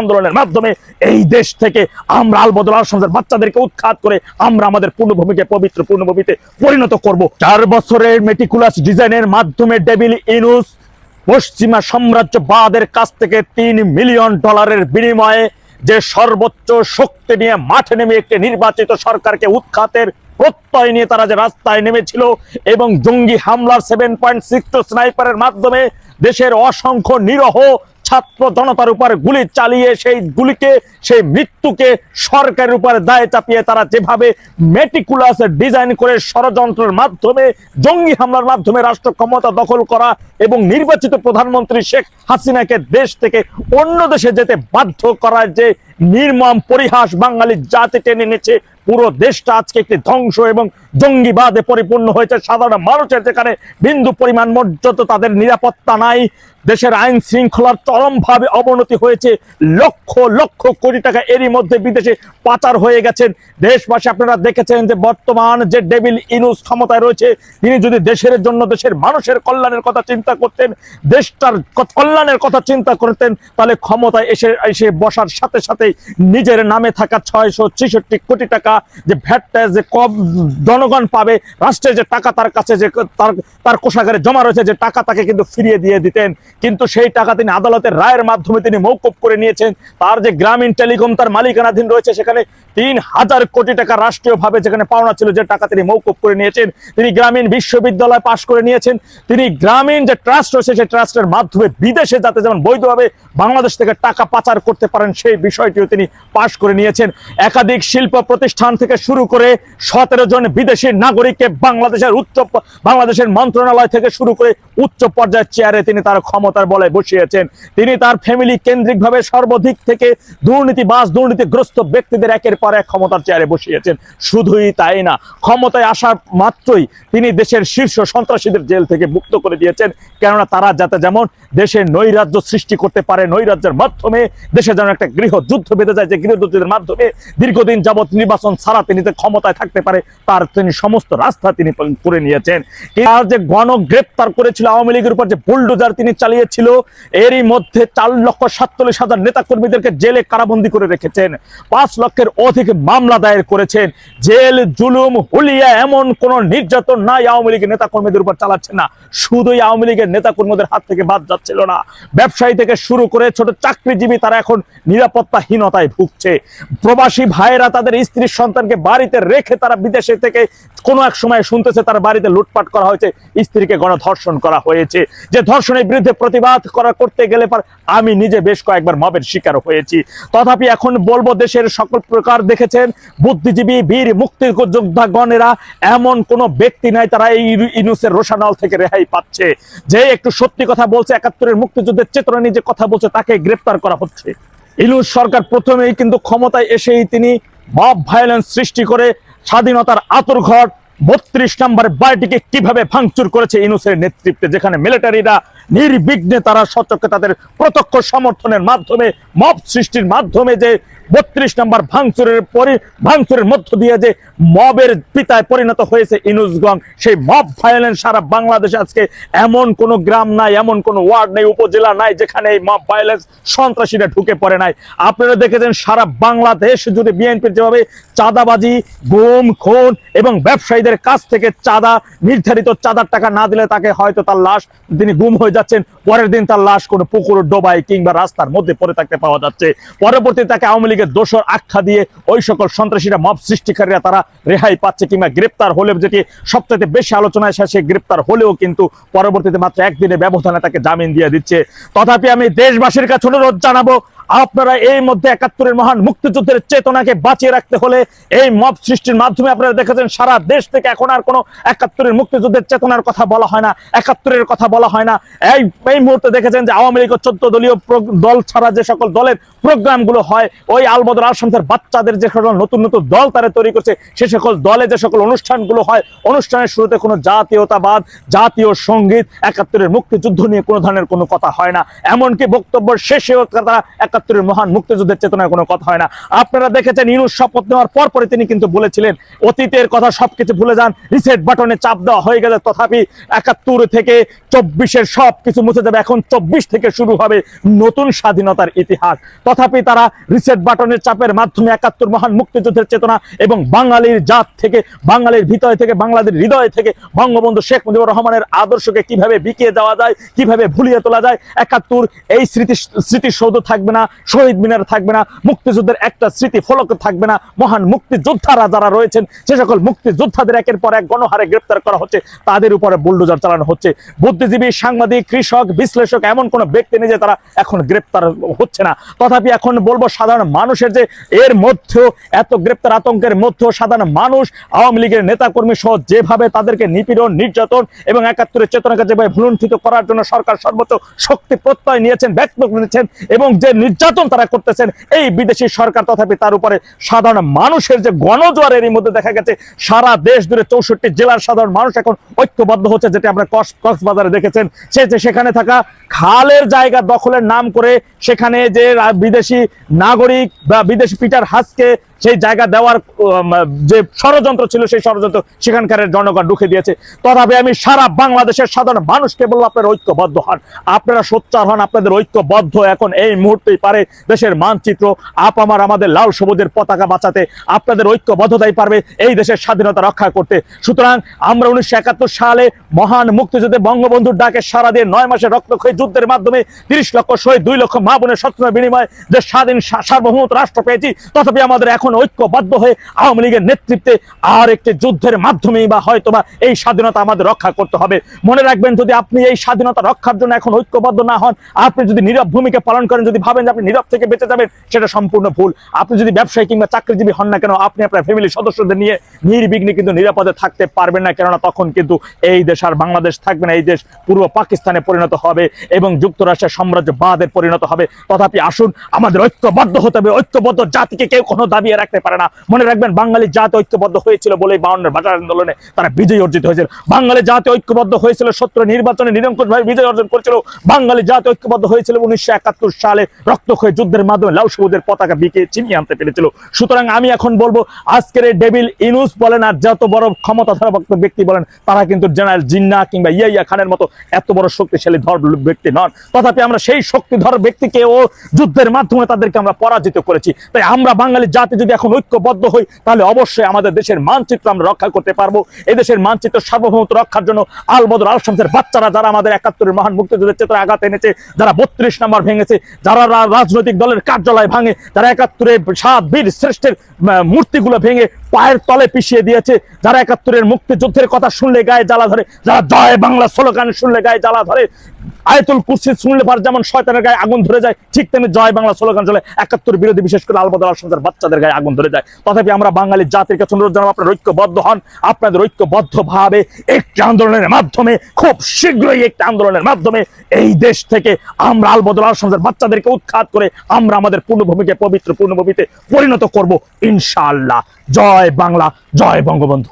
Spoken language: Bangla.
আন্দোলনের মাধ্যমে এই দেশ থেকে আমরা আলবদল আসামের বাচ্চাদেরকে উৎখাত করে আমরা আমাদের পূর্ণভূমিকে, পবিত্র পূর্ণভূমিতে পরিণত করব। চার বছরের মেটিকুলাস ডিজাইনের মাধ্যমে ডেভিল ইনুস পশ্চিমা সাম্রাজ্যবাদের কাছ থেকে তিন মিলিয়ন ডলারের বিনিময়ে যে সর্বোচ্চ শক্তি নিয়ে মাঠে নেমে একটি নির্বাচিত সরকারকে উৎখাতের প্রত্যয় নিয়ে তারা যে রাস্তায় নেমেছিল এবং জঙ্গি হামলার সেভেন পয়েন্ট সিক্স স্নাইপারের মাধ্যমে দেশের অসংখ্য নিরহ ছাত্র জনতার উপর গুলি চালিয়ে সেই গুলিকে, সেই মৃত্যুকে সরকারের উপর দায় চাপিয়ে তারা যেভাবে মেটিকুলাস ডিজাইন করে ষড়যন্ত্রের মাধ্যমে, জঙ্গি হামলার মাধ্যমে রাষ্ট্র ক্ষমতা দখল করা এবং নির্বাচিত প্রধানমন্ত্রী শেখ হাসিনাকে দেশ থেকে অন্য দেশে যেতে বাধ্য করার যে নির্মম পরিহাস বাঙালি জাতি টেনে এনেছে পুরো দেশটা আজকে একটি ধ্বংস এবং জঙ্গিবাদে পরিপূর্ণ হয়েছে। সাধারণ মানুষের যেখানে বিন্দু পরিমাণ মর্যাদা, তাদের নিরাপত্তা নাই। দেশের আইন শৃঙ্খলার চরমভাবে অবনতি হয়েছে। লক্ষ লক্ষ কোটি টাকা এরই মধ্যে বিদেশে পাচার হয়ে গেছেন। দেশবাসী, আপনারা দেখেছেন যে বর্তমান যে ডেভিল ইনুস ক্ষমতায় রয়েছে, তিনি যদি দেশের জন্য দেশের মানুষের কল্যাণের কথা চিন্তা করতেন, দেশটার কল্যাণের কথা চিন্তা করতেন, তাহলে ক্ষমতায় এসে এসে বসার সাথে সাথে নিজের নামে থাকা ছয়শো ছেষট্টি কোটি টাকা যে ভ্যাটটা যে কম জনগণ পাবে, রাষ্ট্রের যে টাকা তার কাছে যে তার তার কোষাগারে জমা রয়েছে, যে টাকা তাকে কিন্তু ফিরিয়ে দিয়ে দিতেন। কিন্তু সেই টাকা তিনি আদালতের রায়ের মাধ্যমে তিনি মৌকুব করে নিয়েছেন। তার যে গ্রামীণ টেলিকম তার মালিকানাধীন রয়েছে, সেখানে তিন হাজার কোটি টাকা রাষ্ট্রীয়ভাবে যেখানে পাওনা ছিল, যে টাকা তিনি মৌকুব করে নিয়েছেন। তিনি গ্রামীণ বিশ্ববিদ্যালয় পাশ করে নিয়েছেন। তিনি গ্রামীণ যে ট্রাস্ট রয়েছে, সেই ট্রাস্টের মাধ্যমে বিদেশে যাতে যেমন বৈধভাবে বাংলাদেশ থেকে টাকা পাচার করতে পারেন, সেই বিষয়টিও তিনি পাশ করে নিয়েছেন। একাধিক শিল্প প্রতিষ্ঠান থেকে শুরু করে সতেরো জন বিদেশি নাগরিককে বাংলাদেশের উচ্চ বাংলাদেশের মন্ত্রণালয় থেকে শুরু করে উচ্চ পর্যায়ের চেয়ারে তিনি তার ক্ষমতার বলে বসিয়েছেন। তিনি তার ফ্যামিলি কেন্দ্রিকভাবে সর্বাধিক থেকে দুর্নীতিবাজ, দুর্নীতিগ্রস্ত ব্যক্তিদের একের পর এক ক্ষমতার চেয়ারে বসিয়েছেন। শুধুই তাই না, ক্ষমতায় আসার মাত্রই তিনি দেশের শীর্ষ সন্ত্রাসীদের জেল থেকে মুক্ত করে দিয়েছেন। কেননা তারা যাতে যেমন দেশের নৈরাজ্য সৃষ্টি করতে পারে নৈরাজ্যের মাধ্যমে, দেশে যেন একটা গৃহ যুদ্ধ বেঁধে যায় যে গৃহযুদ্ধের মাধ্যমে দীর্ঘদিন যাবৎ নির্বাচন ছাড়া তিনি যে ক্ষমতায় থাকতে পারে, তার তিনি সমস্ত রাস্তা তিনি করে নিয়েছেন। আর যে গণ গ্রেপ্তার করেছিল আওয়ামী লীগের উপর যে বুলডোজার তিনি চালিয়েছিল, এরই মধ্যে চার লক্ষ সাতচল্লিশ হাজার নেতা কর্মীদেরকে জেলে কারাবন্দি করে রেখেছেন। পাঁচ লক্ষের অধিক মামলা দায়ের করেছেন। জেল, জুলুম, হুলিয়া এমন কোন নির্যাতন নাই আওয়ামী লীগের নেতা কর্মীদের উপর চালাচ্ছে না। শুধুই আওয়ামী লীগের নেতা কর্মীদের হাত থেকে বাদ যাচ্ছিল না। ব্যবসায়ী থেকে শুরু করে ছোট চাকরিজীবী তারা এখন নিরাপত্তাহীনতায় ভুগছে। প্রবাসী ভাইয়েরা তাদের স্ত্রীর সন্তানকে বাড়িতে রেখে তারা বিদেশে থেকে কোনো এক সময় শুনতেছে তার বাড়িতে লুটপাট করা হয়েছে, স্ত্রীকে গণধর্ষণ করা হয়েছে। যে ধর্ষণের বিরুদ্ধে প্রতিবাদ করা করতে গেলে পর আমি নিজে বেশ কয়েকবার মবের শিকার হয়েছি। তথাপি এখন বলব, দেশের সকল প্রকার দেখেছেন, বুদ্ধিজীবী, বীর মুক্তিযোদ্ধা গণেরা এমন কোনো ব্যক্তি নাই তারা এই ইনুসের রোশানল থেকে রেহাই পাচ্ছে। যে একটু সত্যি কথা বলছে, একাত্তরের মুক্তিযুদ্ধের চেতনা নিয়ে যে কথা বলছে, তাকে গ্রেপ্তার করা হচ্ছে। ইনুস সরকার প্রথমেই কিন্তু ক্ষমতায় এসেই তিনি মব ভায়োলেন্স সৃষ্টি করে স্বাধীনতার আতরঘট বত্রিশ নম্বর বাড়িটিকে কীভাবে ভাঙচুর করেছে ইনুসের নেতৃত্বে, যেখানে মিলিটারিরা নির্বিঘ্নে তারা সচক্ষে তাদের প্রত্যক্ষ সমর্থনের মাধ্যমে, মব সৃষ্টির মাধ্যমে যে বত্রিশ নম্বর ভাঙচুরের পরি ভাঙচুরের মধ্য দিয়ে যে মবের পিতায় পরিণত হয়েছে ইনুসগং সেই মব ভায়োলেন্স সারা বাংলাদেশে আজকে এমন কোনো গ্রাম নাই, এমন কোনো ওয়ার্ড নেই, উপজেলা নাই যেখানে এই মব ভায়োলেন্স সন্ত্রাসীরা ঢুকে পড়ে নাই। আপনারা দেখেছেন সারা বাংলাদেশ জুড়ে বিএনপির যেভাবে চাঁদাবাজি, গুম, খুন এবং ব্যবসায়ীদের কাছ থেকে চাঁদা, নির্ধারিত চাঁদার টাকা না দিলে তাকে হয়তো তার লাশ, তিনি গুম হয়ে যাচ্ছেন, পরের দিন তার লাশ কোনো পুকুর, ডোবায় কিংবা রাস্তার মধ্যে পড়ে থাকতে পাওয়া যাচ্ছে। পরবর্তী তাকে আওয়ামী লীগের দোষর আখ্যা দিয়ে ওই সকল সন্ত্রাসীরা মব সৃষ্টিকারীরা তারা রেহাই পাচ্ছে কিংবা গ্রেপ্তার হলেও যেটি সবচেয়ে বেশি আলোচনায় শেষে গ্রেপ্তার হলেও কিন্তু পরবর্তীতে মাত্র একদিনে ব্যবধানে তাকে জামিন দিয়ে দিচ্ছে। তথাপি আমি দেশবাসীর কাছে অনুরোধ জানাব আপনারা এই মধ্যে একাত্তরের মহান মুক্তিযুদ্ধের চেতনাকে বাঁচিয়ে রাখতে হলে এই মব সৃষ্টির মাধ্যমে আপনারা দেখেছেন, সারা দেশ থেকে এখন আর কোনো একাত্তরের মুক্তিযুদ্ধের চেতনার কথা বলা হয় না, একাত্তরের কথা বলা হয় না। এই এই মুহূর্তে দেখেছেন যে আওয়ামী লীগ চোদ্দ দলীয় দল ছাড়া যে সকল দলের প্রোগ্রামগুলো হয়, ওই আলবদর আসামসের বাচ্চাদের যে সকল নতুন নতুন দল তারা তৈরি করছে, সে সকল দলে যে সকল অনুষ্ঠানগুলো হয়, অনুষ্ঠানের শুরুতে কোনো জাতীয়তাবাদ, জাতীয় সংগীত, একাত্তরের মুক্তিযুদ্ধ নিয়ে কোনো ধরনের কোনো কথা হয় না। এমনকি বক্তব্য শেষেও তারা একাত্তরের মহান মুক্তিযুদ্ধের চেতনায় কোনো কথা হয় না। আপনারা দেখেছেন ইনুস শপথ নেওয়ার পর পরে তিনি কিন্তু বলেছিলেন, অতীতের কথা সবকিছু ভুলে যান রিসেট বাটনে চাপ দেওয়া হয়ে গেছে। তথাপি একাত্তর থেকে চব্বিশের সব কিছু মুছে যাবে। এখন চব্বিশ থেকে শুরু হবে নতুন স্বাধীনতার ইতিহাস। তথাপি তারা রিসেট বাটনের চাপের মাধ্যমে একাত্তর মহান মুক্তিযুদ্ধের চেতনা এবং বাঙালির জাত থেকে, বাঙালির ভিতর থেকে বাংলাদেশ হৃদয় থেকে বঙ্গবন্ধু শেখ মুজিবুর রহমানের আদর্শকে কীভাবে বিকিয়ে দেওয়া যায়, কীভাবে ভুলিয়ে তোলা যায়, একাত্তর এই স্মৃতি স্মৃতিসৌধ থাকবে না। শহীদ মিনার থাকবে না, মুক্তিযুদ্ধের একটা স্মৃতি ফলক থাকবে না। মহান মুক্তিযোদ্ধারা যারা রয়েছেন, সে সকল মুক্তিযোদ্ধাদের একের পর এক গণহারে গ্রেপ্তার করা হচ্ছে। তাদের উপরে বুলডোজার চালানো হচ্ছে। বুদ্ধিজীবী, সাংবাদিক, কৃষক, বিশ্লেষক, এমন কোন ব্যক্তি নেই তারা এখন গ্রেপ্তার হচ্ছে না। তথাপি এখন বলব, সাধারণ মানুষের যে এর মধ্যেও এত গ্রেপ্তার আতঙ্কের মধ্যেও সাধারণ মানুষ, আওয়ামী লীগের নেতাকর্মী সহ যেভাবে তাদেরকে নিপীড়ন, নির্যাতন এবং একাত্তরের চেতনাকে যেভাবে ভুলুণ্ঠিত করার জন্য সরকার সর্বোচ্চ শক্তি প্রত্যয় নিয়েছেন, ব্যক্ত করেছেন এবং যে নির্যাতন তারা করতেছেন। এই বিদেশি সরকার তথাপি তার উপরে সাধারণ মানুষের যে গণজোয়ার এর মধ্যে দেখা গেছে সারা দেশ জুড়ে চৌষট্টি জেলার সাধারণ মানুষ এখন ঐক্যবদ্ধ হচ্ছে, যেটা আমরা কক্স- কক্সবাজারে দেখেছেন। সে যে সেখানে থাকা খালের জায়গা দখলের নাম করে সেখানে যে বিদেশি নাগরিক বা বিদেশি পিটার হাসকে সেই জায়গা দেওয়ার যে ষড়যন্ত্র ছিল সেই ষড়যন্ত্র সেখানকার জনগণ ঢুকে দিয়েছে। তথাপি আমি সারা বাংলাদেশের সাধারণ মানুষকে বলব, আপনারা ঐক্যবদ্ধ হন। আপনারা সোচ্চার হন, আপনাদের ঐক্যবদ্ধ এখন এই মুহূর্তেই পারে দেশের মানচিত্র। আপ আমার আমাদের লাল সবুজের পতাকা বাঁচাতে আপনাদের ঐক্যবদ্ধতাই পারবে এই দেশের স্বাধীনতা রক্ষা করতে। সুতরাং আমরা উনিশশো একাত্তর সালে মহান মুক্তিযুদ্ধে বঙ্গবন্ধুর ডাকে সারা দিয়ে নয় মাসের রক্তক্ষয়ী যুদ্ধের মাধ্যমে তিরিশ লক্ষ শহীদ, দুই লক্ষ মা বোনের সত্তরের বিনিময়ে যে স্বাধীন সা- সার্বভৌমত্ব রাষ্ট্র পেয়েছি, তথাপি আমাদের এখন ঐক্যবদ্ধ হয়ে আওয়ামী লীগের নেতৃত্বে আর একটি যুদ্ধের মাধ্যমেই বা হয়তোবা এই স্বাধীনতা আমাদের রক্ষা করতে হবে। মনে রাখবেন, যদি আপনি এই স্বাধীনতা রক্ষার জন্য এখন ঐক্যবদ্ধ না হন, আপনি যদি নীরব ভূমিকা পালন করেন, যদি ভাবেন আপনি নীরব থেকে বেঁচে যাবেন, সেটা সম্পূর্ণ ভুল। আপনি যদি ব্যবসায়ী কিংবা চাকরিজীবী হন না কেন, আপনি আপনার ফ্যামিলির সদস্যদের নিয়ে নির্বিঘ্নে কিন্তু নিরাপদে থাকতে পারবেন না, কেননা তখন কিন্তু এই দেশ আর বাংলাদেশ থাকবে না, এই দেশ পূর্ব পাকিস্তানে পরিণত হবে এবং যুক্তরাষ্ট্রের সাম্রাজ্যবাদের পরিণত হবে। তথাপি আসুন, আমাদের ঐক্যবদ্ধ হতে হবে। ঐক্যবদ্ধ জাতিকে কেউ কোনো দাবিয়ে রাখতে পারে না। মনে রাখবেন, বাঙালি জাতি ঐক্যবদ্ধ হয়েছিল বলেই বাউন্নের ভাষা আন্দোলনে তারা বিজয় অর্জিত হয়েছিল। বাঙালি জাতি ঐক্যবদ্ধ হয়েছিল সত্য নির্বাচনে নিরঙ্কুশভাবে বিজয় অর্জন করেছিল। বাঙালি জাতি ঐক্যবদ্ধ হয়েছিল উনিশশো একাত্তর রক্তক্ষয়ী যুদ্ধের মাধ্যমে লাউ সবুজের পতাকা বিকে চিনিয়ে আনতে পেরেছিল। সুতরাং আমি এখন বলব, আজকের এই ডেভিল ইনুস বলেন আর যত বড় ক্ষমতাধর ব্যক্তি বলেন, তারা কিন্তু জেনারেল জিন্না কিংবা ইয়াইয়া খানের মতো এত বড় শক্তিশালী ধর ব্যক্তি নন। তথাপি আমরা সেই শক্তিধর ব্যক্তিকে ও যুদ্ধের মাধ্যমে তাদেরকে আমরা পরাজিত করেছি। তাই আমরা বাঙালি জাতি যদি এখন ঐক্যবদ্ধ হই, তাহলে অবশ্যই আমাদের দেশের মানচিত্র আমরা রক্ষা করতে পারব। এদেশের মানচিত্র সার্বভৌমত্ব রক্ষার জন্য আল বদর আল শামসের বাচ্চারা যারা আমাদের একাত্তরের মহান মুক্তিযুদ্ধের চেতনা আঘাত এনেছে, যারা বত্রিশ নাম্বার ভেঙেছে, যারা রাজনৈতিক দলের কার্যালয় ভাঙে, যারা একাত্তরে সাত বীর শ্রেষ্ঠের মূর্তি মূর্তিগুলো ভেঙে পায়ের তলে পিছিয়ে দিয়েছে, যারা একাত্তরের মুক্তিযুদ্ধের কথা শুনলে গায়ে জ্বালা ধরে, যারা জয় বাংলা স্লোগান শুনলে গায়ে জ্বালা ধরে আয়তুল কুরসি শুনলে পার যেমন শয়তানের গায়ে আগুন ধরে যায়, ঠিক তেমনি জয় বাংলা স্লোগান চলে, একাত্তর বিরোধী বিশেষ করে আলবদল আলসাদের বাচ্চাদের গায়ে আগুন ধরে যায়। তথাপি আমরা বাঙালি জাতির কাছে অনুরোধ জানাব, আপনারা ঐক্যবদ্ধ হন, আপনাদের ঐক্যবদ্ধ ভাবে একটি আন্দোলনের মাধ্যমে, খুব শীঘ্রই একটি আন্দোলনের মাধ্যমে এই দেশ থেকে আমরা আলবদল আলসাদের বাচ্চাদেরকে উৎখাত করে, আমরা আমাদের পূর্ণভূমিকে, পবিত্র পূর্ণভূমিতে পরিণত করব, ইনশাআল্লাহ। জয় বাংলা, জয় বঙ্গবন্ধু।